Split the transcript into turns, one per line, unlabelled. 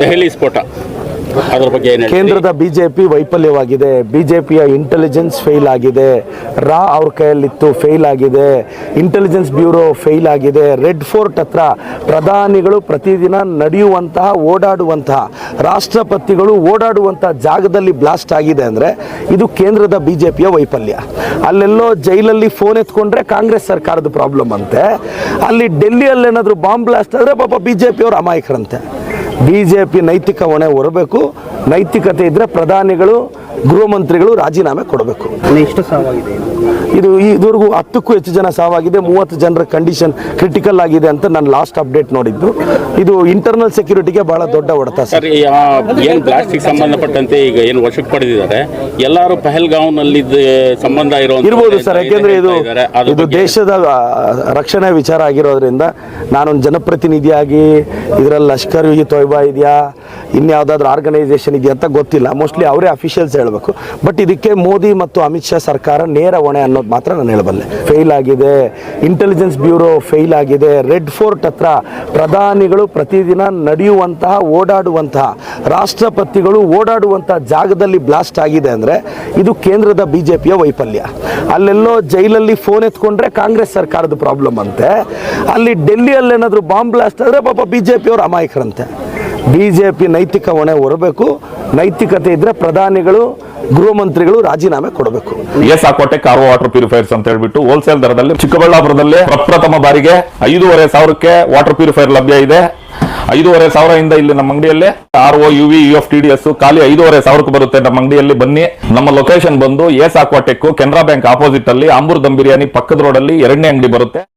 ದೆಹಲಿ ಸ್ಫೋಟ. ಅದರ ಬಗ್ಗೆ
ಕೇಂದ್ರದ ಬಿಜೆಪಿ ವೈಫಲ್ಯವಾಗಿದೆ. ಬಿಜೆಪಿಯ ಇಂಟೆಲಿಜೆನ್ಸ್ ಫೇಲ್ ಆಗಿದೆ. ರಾ ಅವ್ರ ಕೈಯಲ್ಲಿತ್ತು ಫೇಲ್ ಆಗಿದೆ. ಇಂಟೆಲಿಜೆನ್ಸ್ ಬ್ಯೂರೋ ಫೇಲ್ ಆಗಿದೆ. ರೆಡ್ ಫೋರ್ಟ್ ಹತ್ರ ಪ್ರಧಾನಿಗಳು ಪ್ರತಿದಿನ ನಡೆಯುವಂತಹ, ಓಡಾಡುವಂತಹ, ರಾಷ್ಟ್ರಪತಿಗಳು ಓಡಾಡುವಂತಹ ಜಾಗದಲ್ಲಿ ಬ್ಲಾಸ್ಟ್ ಆಗಿದೆ ಅಂದರೆ ಇದು ಕೇಂದ್ರದ ಬಿಜೆಪಿಯ ವೈಫಲ್ಯ. ಅಲ್ಲೆಲ್ಲೋ ಜೈಲಲ್ಲಿ ಫೋನ್ ಎತ್ಕೊಂಡ್ರೆ ಕಾಂಗ್ರೆಸ್ ಸರ್ಕಾರದ ಪ್ರಾಬ್ಲಮ್ ಅಂತೆ. ಅಲ್ಲಿ ಡೆಲ್ಲಿಯಲ್ಲಿ ಏನಾದರೂ ಬಾಂಬ್ ಬ್ಲಾಸ್ಟ್ ಆದರೆ ಪಾಪ ಬಿಜೆಪಿಯವರು ಅಮಾಯಕರಂತೆ. ಬಿ ಜೆ ಪಿ ನೈತಿಕ ಹೊಣೆ ಹೊರಬೇಕು. ನೈತಿಕತೆ ಇದ್ದರೆ ಪ್ರಧಾನಿಗಳು ಗೃಹ ಮಂತ್ರಿಗಳು ರಾಜೀನಾಮೆ ಕೊಡಬೇಕು.
ಎಷ್ಟು ಸಾವಾಗಿದೆ
ಇದು ಇದುವರೆಗೂ ಹತ್ತಕ್ಕೂ ಹೆಚ್ಚು ಜನ ಸಾವಾಗಿದೆ ಮೂವತ್ತು ಜನರ ಕಂಡೀಷನ್ ಕ್ರಿಟಿಕಲ್ ಆಗಿದೆ ಅಂತ ನಾನು ಲಾಸ್ಟ್ ಅಪ್ಡೇಟ್ ನೋಡಿದ್ದು. ಇದು ಇಂಟರ್ನಲ್ ಸೆಕ್ಯೂರಿಟಿಗೆ ಬಹಳ ದೊಡ್ಡ ಹೊಡೆತ ಸರ್.
ಏನು ಪ್ಲಾಸ್ಟಿಕ್ ಸಂಬಂಧಪಟ್ಟಂತೆ ಈಗ ಏನು ವಶಕ್ಕೆ ಪಡೆದಿದ್ದಾರೆ? ಎಲ್ಲರೂ ಪಹಲ್ಗಾಂವ್ನಲ್ಲಿ ಸಂಬಂಧ ಇರೋ
ಇರ್ಬೋದು ಸರ್ ಯಾಕೆಂದ್ರೆ ಇದು ಇದು ದೇಶದ ರಕ್ಷಣೆ ವಿಚಾರ ಆಗಿರೋದ್ರಿಂದ ನಾನೊಂದು ಜನಪ್ರತಿನಿಧಿಯಾಗಿ ಇದರಲ್ಲಿ ಲಷ್ಕರ್ ತೊಯ್ಬಾ ಇದೆಯಾ? ಇನ್ಯಾವುದಾದ್ರೂ ಆರ್ಗನೈಸೇಷನ್ ಇದೆಯಾ ಅಂತ ಗೊತ್ತಿಲ್ಲ. ಮೋಸ್ಟ್ಲಿ ಅವರೇ ಅಫಿಷಿಯಲ್ಸ್ ಹೇಳಬೇಕು. ಬಟ್ ಇದಕ್ಕೆ ಮೋದಿ ಮತ್ತು ಅಮಿತ್ ಶಾ ಸರ್ಕಾರ ನೇರ ಹೊಣೆ ಅನ್ನೋದು ಮಾತ್ರ ನಾನು ಹೇಳಬಲ್ಲೆ. ಫೇಲ್ ಆಗಿದೆ ಇಂಟೆಲಿಜೆನ್ಸ್ ಬ್ಯೂರೋ ಫೇಲ್ ಆಗಿದೆ ರೆಡ್ ಫೋರ್ಟ್ ಹತ್ರ ಪ್ರಧಾನಿಗಳು ಪ್ರತಿದಿನ ನಡೆಯುವಂತಹ, ಓಡಾಡುವಂತಹ, ರಾಷ್ಟ್ರಪತಿಗಳು ಓಡಾಡುವಂತಹ ಜಾಗದಲ್ಲಿ ಬ್ಲಾಸ್ಟ್ ಆಗಿದೆ ಅಂದರೆ ಇದು ಕೇಂದ್ರದ ಬಿಜೆಪಿಯ ವೈಫಲ್ಯ. ಅಲ್ಲೆಲ್ಲೋ ಜೈಲಲ್ಲಿ ಫೋನ್ ಎತ್ಕೊಂಡ್ರೆ ಕಾಂಗ್ರೆಸ್ ಸರ್ಕಾರದ ಪ್ರಾಬ್ಲಮ್ ಅಂತೆ. ಅಲ್ಲಿ ಡೆಲ್ಲಿಯಲ್ಲಿ ಏನಾದರೂ ಬಾಂಬ್ ಬ್ಲಾಸ್ಟ್ ಆದರೆ ಪಾಪ ಬಿಜೆಪಿಯವರು ಅಮಾಯಕರಂತೆ. ಬಿ ಜೆ ಪಿ ನೈತಿಕ ಹೊಣೆ ಹೊರಬೇಕು, ನೈತಿಕತೆ ಇದ್ದರೆ ಪ್ರಧಾನಿಗಳು ಗೃಹ ಮಂತ್ರಿಗಳು ರಾಜೀನಾಮೆ ಕೊಡಬೇಕು.
ಎಸ್ ಆಕೋಟೆ ಕಾರ್ ವಾಟರ್ ಪ್ಯೂರಿಫೈರ್ಸ್ ಅಂತ ಹೇಳ್ಬಿಟ್ಟು ಹೋಲ್ಸೇಲ್ ದರದಲ್ಲಿ ಚಿಕ್ಕಬಳ್ಳಾಪುರದಲ್ಲಿ ಪ್ರಪ್ರಥಮ ಬಾರಿಗೆ ಐದೂವರೆ ಸಾವಿರಕ್ಕೆ ವಾಟರ್ ಪ್ಯೂರಿಫೈರ್ ಲಭ್ಯ ಇದೆ. ಐದೂವರೆ ಸಾವಿರದಿಂದ ಇಲ್ಲಿ ನಮ್ಮ ಅಂಗಡಿಯಲ್ಲಿ R O U V U F T D S ಖಾಲಿ ಐದೂವರೆ ಸಾವಿರಕ್ಕೆ ಬರುತ್ತೆ ನಮ್ಮ ಅಂಗಡಿಯಲ್ಲಿ. ಬನ್ನಿ, ನಮ್ಮ ಲೊಕೇಶನ್ ಬಂದು S Aquatech Canara bank opposite ಅಲ್ಲಿ ಅಂಬೂರ್ ದಮ್ ಬಿರಿಯಾನಿ ಪಕ್ಕದ ರೋಡ್ ಅಲ್ಲಿ ಎರಡನೇ ಅಂಗಡಿ ಬರುತ್ತೆ.